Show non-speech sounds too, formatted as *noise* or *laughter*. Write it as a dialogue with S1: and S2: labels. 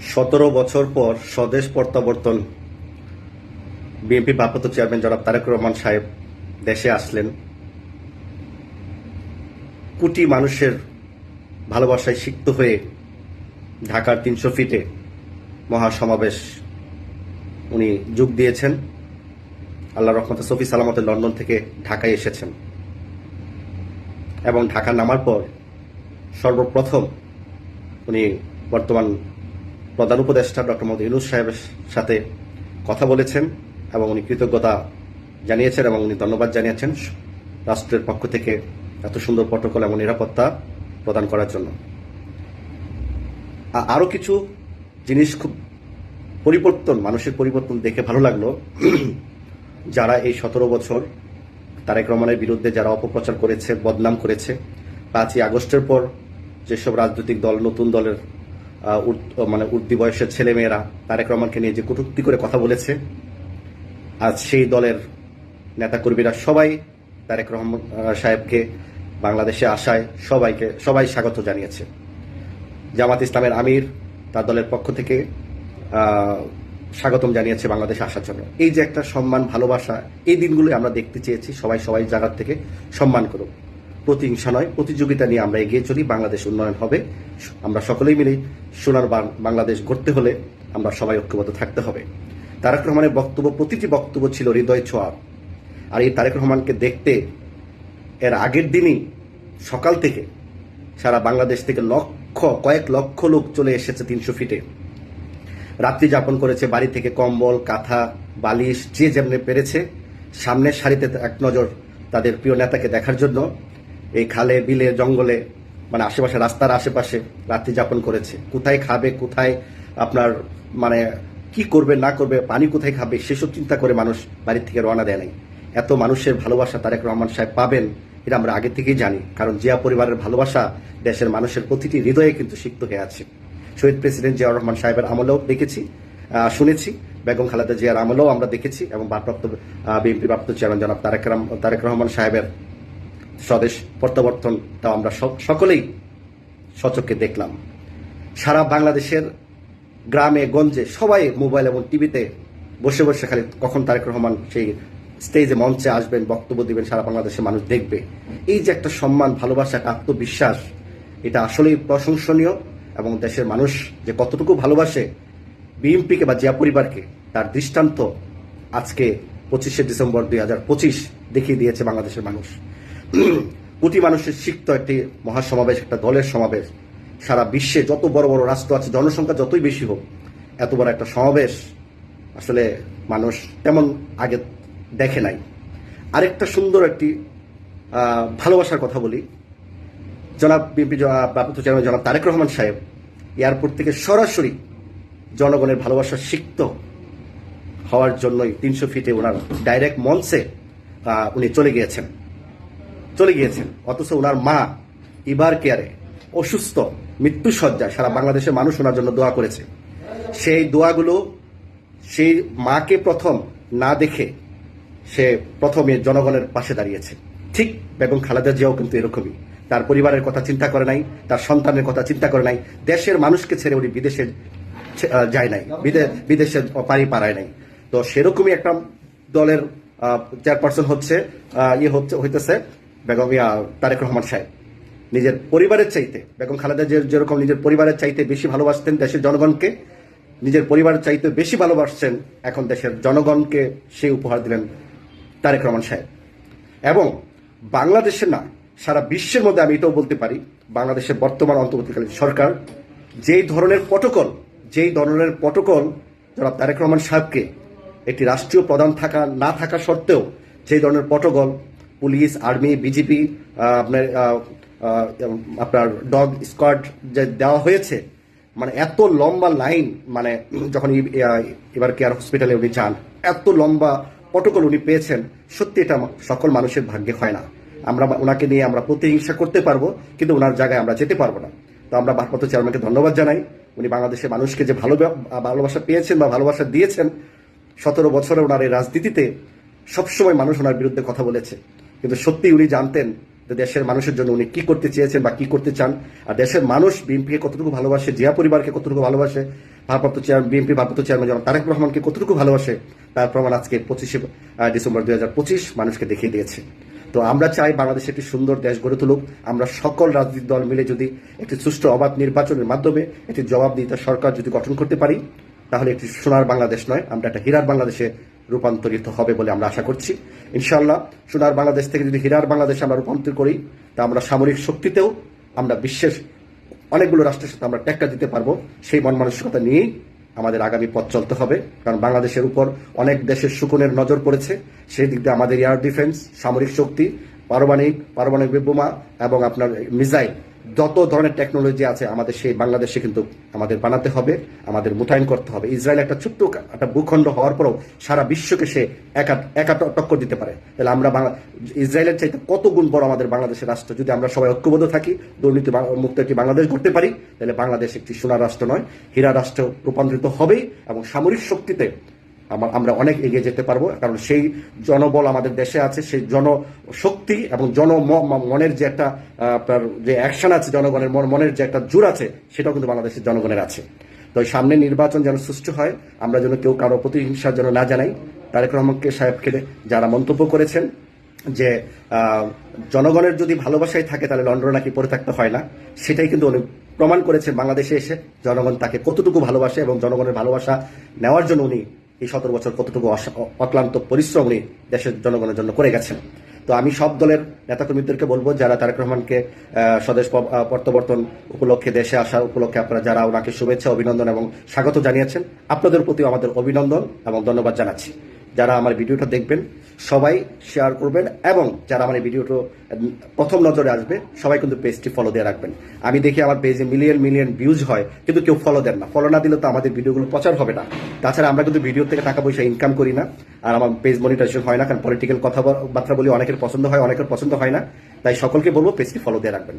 S1: সতেরো বছর পর স্বদেশ প্রত্যাবর্তন বিএনপি ভারপ্রাপ্ত চেয়ারম্যান জনাব তারেক রহমান সাহেব দেশে আসলেন। কোটি মানুষের ভালোবাসায় সিক্ত হয়ে ঢাকার তিনশো ফিটে মহাসমাবেশ উনি যোগ দিয়েছেন। আল্লাহ রহমতে সফি সালামতে লন্ডন থেকে ঢাকায় এসেছেন। এবং ঢাকা নামার পর সর্বপ্রথম উনি বর্তমান প্রধান উপদেষ্টা ডক্টর মোহাম্মদ ইউনুস সাহেবের সাথে কথা বলেছেন এবং উনি কৃতজ্ঞতা জানিয়েছেন এবং উনি ধন্যবাদ জানিয়েছেন রাষ্ট্রের পক্ষ থেকে এত সুন্দর প্রটোকল এবং নিরাপত্তা প্রদান করার জন্য। আরও কিছু জিনিস খুব পরিবর্তন, মানুষের পরিবর্তন দেখে ভালো লাগল। যারা এই সতেরো বছর তারেক রহমানের বিরুদ্ধে যারা অপপ্রচার করেছে, বদনাম করেছে, পাঁচই আগস্টের পর যেসব রাজনৈতিক দল, নতুন দলের মানে উর্দি বয়সের ছেলেমেয়েরা তারেক রহমানকে নিয়ে যে কটূক্তি করে কথা বলেছে, আজ সেই দলের নেতাকর্মীরা সবাই তারেক রহমান সাহেবকে বাংলাদেশে আসায় সবাইকে, সবাই স্বাগত জানিয়েছে। জামাত ইসলামের আমির তার দলের পক্ষ থেকে স্বাগতম জানিয়েছে বাংলাদেশে আসার জন্য। এই যে একটা সম্মান, ভালোবাসা, এই দিনগুলো আমরা দেখতে চেয়েছি। সবাই সবাই জায়গার থেকে সম্মান করুক। প্রতিহিংসা নয়, প্রতিযোগিতা নিয়ে আমরা এগিয়ে চলি, বাংলাদেশ উন্নয়ন হবে। আমরা সকলেই মিলে সোনার বাংলাদেশ গড়তে হলে আমরা সবাই ঐক্যবদ্ধ থাকতে হবে। তারেক রহমানের বক্তব্য, প্রতিটি বক্তব্য ছিল হৃদয় ছোঁয়া আর এই তারেক রহমানকে দেখতে, এর আগের দিনই সকাল থেকে সারা বাংলাদেশ থেকে লক্ষ, কয়েক লক্ষ লোক চলে এসেছে তিনশো ফিটে। রাত্রি যাপন করেছে বাড়ি থেকে কম্বল, কাঁথা, বালিশ, যে যেমনি পেরেছে, সামনের সারিতে এক নজর তাদের প্রিয় নেতাকে দেখার জন্য। এই খালে, বিলে, জঙ্গলে মানে আশেপাশে, রাস্তার আশেপাশে রাত্রি যাপন করেছে। কোথায় খাবে, কোথায় আপনার মানে কি করবে, না করবে, পানি কোথায় খাবে, সেসব চিন্তা করে মানুষ বাড়ির থেকে রওনা দেয় নাই। এত মানুষের ভালোবাসা তারেক রহমান সাহেব পাবেন, এটা আমরা আগে থেকেই জানি। কারণ জিয়া পরিবারের ভালোবাসা দেশের মানুষের প্রতিটি হৃদয়ে কিন্তু সিক্ত হয়ে আছে। শহীদ প্রেসিডেন্ট জিয়াউর রহমান সাহেবের আমলেও দেখেছি শুনেছি, বেগম খালেদা জিয়ার আমলেও আমরা দেখেছি এবং ভারপ্রাপ্ত বিএনপি প্রাপ্ত চেয়ারম্যান জনাব তারেক তারেক রহমান সাহেবের স্বদেশ প্রত্যাবর্তনটাও আমরা সকলেই সচক্ষে দেখলাম। সারা বাংলাদেশের গ্রামে, গঞ্জে সবাই মোবাইল এবং টিভিতে বসে বসে খালি কখন তারেক রহমান সেই স্টেজে মঞ্চে আসবেন, বক্তব্য দিবেন, সারা বাংলাদেশের মানুষ দেখবে। এই যে একটা সম্মান, ভালোবাসা, একটা আত্মবিশ্বাস, এটা আসলেই প্রশংসনীয় এবং দেশের মানুষ যে কতটুকু ভালোবাসে বিএনপিকে বা জিয়া পরিবারকে, তার দৃষ্টান্ত আজকে পঁচিশে ডিসেম্বর দুই হাজার পঁচিশ দেখিয়ে দিয়েছে বাংলাদেশের মানুষ। *clears throat* কোটি মানুষের সিক্ত একটি মহাসমাবেশ, একটা দলের সমাবেশ। সারা বিশ্বে যত বড় বড় রাষ্ট্র আছে, জনসংখ্যা যতই বেশি হোক, এত বড় একটা সমাবেশ আসলে মানুষ তেমন আগে দেখে নাই। আরেকটা সুন্দর একটি ভালোবাসার কথা বলি। জনাব বিএনপি প্রাপ্ত চেয়ারম্যান জনাব তারেক রহমান সাহেব এয়ারপোর্ট থেকে সরাসরি জনগণের ভালোবাসা সিক্ত হওয়ার জন্যই তিনশো ফিটে ওনার ডাইরেক্ট মঞ্চে উনি চলে গিয়েছেন। চলে গিয়েছেন। অথচ ওনার মা ইবার কেয়ারে অসুস্থ মৃত্যু সজ্জায় সারা বাংলাদেশের মানুষ ওনার জন্য দোয়া করেছে। সেই দোয়াগুলো সেই মাকে প্রথম না দেখে সে প্রথমে জনগণের পাশে দাঁড়িয়েছে। ঠিক বেগম খালেদা জিয়াও কিন্তু এরকমই। তার পরিবারের কথা চিন্তা করে নাই, তার সন্তানের কথা চিন্তা করে নাই, দেশের মানুষকে ছেড়ে উনি বিদেশে যায় নাই, বিদে- বিদেশে পারি পারায় নাই। তো সেরকমই একটা দলের চেয়ারপারসন হচ্ছে ইয়ে হচ্ছে, হইতেছে বেগম তারেক রহমান সাহেব। নিজের পরিবারের চাইতে, বেগম খালেদা যেরকম নিজের পরিবারের চাইতে বেশি ভালোবাসতেন দেশের জনগণকে, নিজের পরিবারের চাইতে বেশি ভালোবাসছেন এখন দেশের জনগণকে সেই উপহার দিলেন তারেক রহমান সাহেব। এবং বাংলাদেশে না, সারা বিশ্বের মধ্যে আমি এটাও বলতে পারি বাংলাদেশের বর্তমান অন্তর্বর্তীকালীন সরকার যেই ধরনের প্রটোকল যেই ধরনের প্রটোকল যারা তারেক রহমান সাহেবকে, একটি রাষ্ট্রীয় প্রধান থাকা, না থাকা সত্ত্বেও যেই ধরনের প্রটোকল পুলিশ, আর্মি বিজেপি আপনার আপনার ডগ স্কোয়াড যে দেওয়া হয়েছে মানে এত লম্বা লাইন মানে যখন এবার কেয়ার হসপিটালে উনি যান, এত লম্বা প্রটোকল উনি পেয়েছেন, সত্যি এটা সকল মানুষের ভাগ্যে হয় না। আমরা ওনাকে নিয়ে আমরা প্রতিহিংসা করতে পারব, কিন্তু ওনার জায়গায় আমরা যেতে পারব না। তো আমরা ভারপ্রাপ্ত চেয়ারম্যানকে ধন্যবাদ জানাই। উনি বাংলাদেশের মানুষকে যে ভালো ভালোবাসা পেয়েছেন বা ভালোবাসা দিয়েছেন, সতেরো বছরে ওনার এই রাজনীতিতে সবসময় মানুষ ওনার বিরুদ্ধে কথা বলেছে। কিন্তু সত্যি উনি জানতেন যে দেশের মানুষের জন্য উনি কি করতে চেয়েছেন বা কি করতে চান। আর দেশের মানুষ বিএনপিকে কতটুকু ভালোবাসে, জিয়া পরিবারকে কতটুকু ভালোবাসে, ভারপ্রাপ্ত চেয়ারম্যান বিএনপি ভারপ্রাপ্ত চেয়ারম্যান যেমন তারেক রহমানকে কতটুকু ভালোবাসে, তার প্রমাণ আজকে পঁচিশে ডিসেম্বর দুই হাজার পঁচিশ মানুষকে দেখিয়ে দিয়েছে। তো আমরা চাই বাংলাদেশ একটি সুন্দর দেশ গড়ে তুলুক। আমরা সকল রাজনৈতিক দল মিলে যদি একটি সুষ্ঠু অবাধ নির্বাচনের মাধ্যমে একটি জবাবদিহিতা সরকার যদি গঠন করতে পারি, তাহলে একটি সোনার বাংলাদেশ নয়, আমরা একটা হীরার বাংলাদেশে রূপান্তরিত হবে বলে আমরা আশা করছি। ইনশাআল্লাহ, সোনার বাংলাদেশ থেকে যদি হীরার বাংলাদেশে আমরা রূপান্তর করি, তা আমরা সামরিক শক্তিতেও আমরা বিশ্বের অনেকগুলো রাষ্ট্রের সাথে আমরা টেক্কা দিতে পারব। সেই মন মানসিকতা নিয়েই আমাদের আগামী পথ চলতে হবে। কারণ বাংলাদেশের উপর অনেক দেশের শুকনের নজর পড়েছে। সেই দিক দিয়ে আমাদের এয়ার ডিফেন্স, সামরিক শক্তি, পারমাণবিক পারমাণবিক বোমা এবং আপনার মিসাইল যত ধরনের টেকনোলজি আছে আমাদের সেই বাংলাদেশে কিন্তু আমাদের বানাতে হবে, আমাদের মোতায়েন করতে হবে। ইসরায়েল একটা ছোট্ট একটা ভূখণ্ড হওয়ার পরেও সারা বিশ্বকে সে একা একা টক্কর দিতে পারে। তাহলে আমরা বাংলা, ইসরায়েলের চাইতে কত গুণ বড় আমাদের বাংলাদেশের রাষ্ট্র? যদি আমরা সবাই ঐক্যবদ্ধ থাকি, দুর্নীতি মুক্ত একটি বাংলাদেশ করতে পারি, তাহলে বাংলাদেশ একটি সোনার রাষ্ট্র নয়। হীরা রাষ্ট্র রূপান্তরিত হবেই এবং সামরিক শক্তিতে আমার আমরা অনেক এগিয়ে যেতে পারব, কারণ সেই জনবল আমাদের দেশে আছে, সেই জনশক্তি এবং জন মনের যে একটা আপনার যে অ্যাকশন আছে জনগণের মন- মনের যে একটা জোর আছে, সেটাও কিন্তু বাংলাদেশের জনগণের আছে। তো সামনে নির্বাচন যেন সুষ্ঠু হয়, আমরা যেন কেউ কারও প্রতিহিংসার জন্য না জানাই, তারেক রহমানকে সাহেবকে যারা মন্তব্য করেছেন যে জনগণের যদি ভালোবাসাই থাকে, তাহলে লন্ডন নাকি পড়ে থাকতে হয় না, সেটাই কিন্তু উনি প্রমাণ করেছেন বাংলাদেশে এসে, জনগণ তাকে কতটুকু ভালোবাসে এবং জনগণের ভালোবাসা নেওয়ার জন্য উনি এই সতেরো বছর কতটুকু অক্লান্ত পরিশ্রম উনি দেশের জনগণের জন্য করে গেছেন। তো আমি সব দলের নেতাকর্মীদেরকে বলব, যারা তারেক রহমানকে স্বদেশ প্রত্যাবর্তন উপলক্ষে দেশে আসার উপলক্ষে আপনারা যারা ওনাকে শুভেচ্ছা, অভিনন্দন এবং স্বাগত জানিয়েছেন, আপনাদের প্রতি আমাদের অভিনন্দন এবং ধন্যবাদ জানাচ্ছি। যারা আমার ভিডিওটা দেখবেন, সবাই শেয়ার করবেন এবং যারা আমার এই ভিডিওটা প্রথম নজরে আসবে, সবাই কিন্তু পেজটি ফলো দিয়ে রাখবেন। আমি দেখি আমার পেজে মিলিয়ন মিলিয়ন ভিউজ হয়, কিন্তু কেউ ফলো দেন না। ফলো না দিলে তো আমাদের ভিডিওগুলো প্রচার হবে না। তাছাড়া আমরা কিন্তু ভিডিও থেকে টাকা পয়সা ইনকাম করি না, আর আমার পেজ মনিটাইজেশন হয় না, কারণ পলিটিক্যাল কথাবার্তা বলি অনেকের পছন্দ হয়, অনেকের পছন্দ হয় না। তাই সকলকে বলব পেজটি ফলো দিয়ে রাখবেন।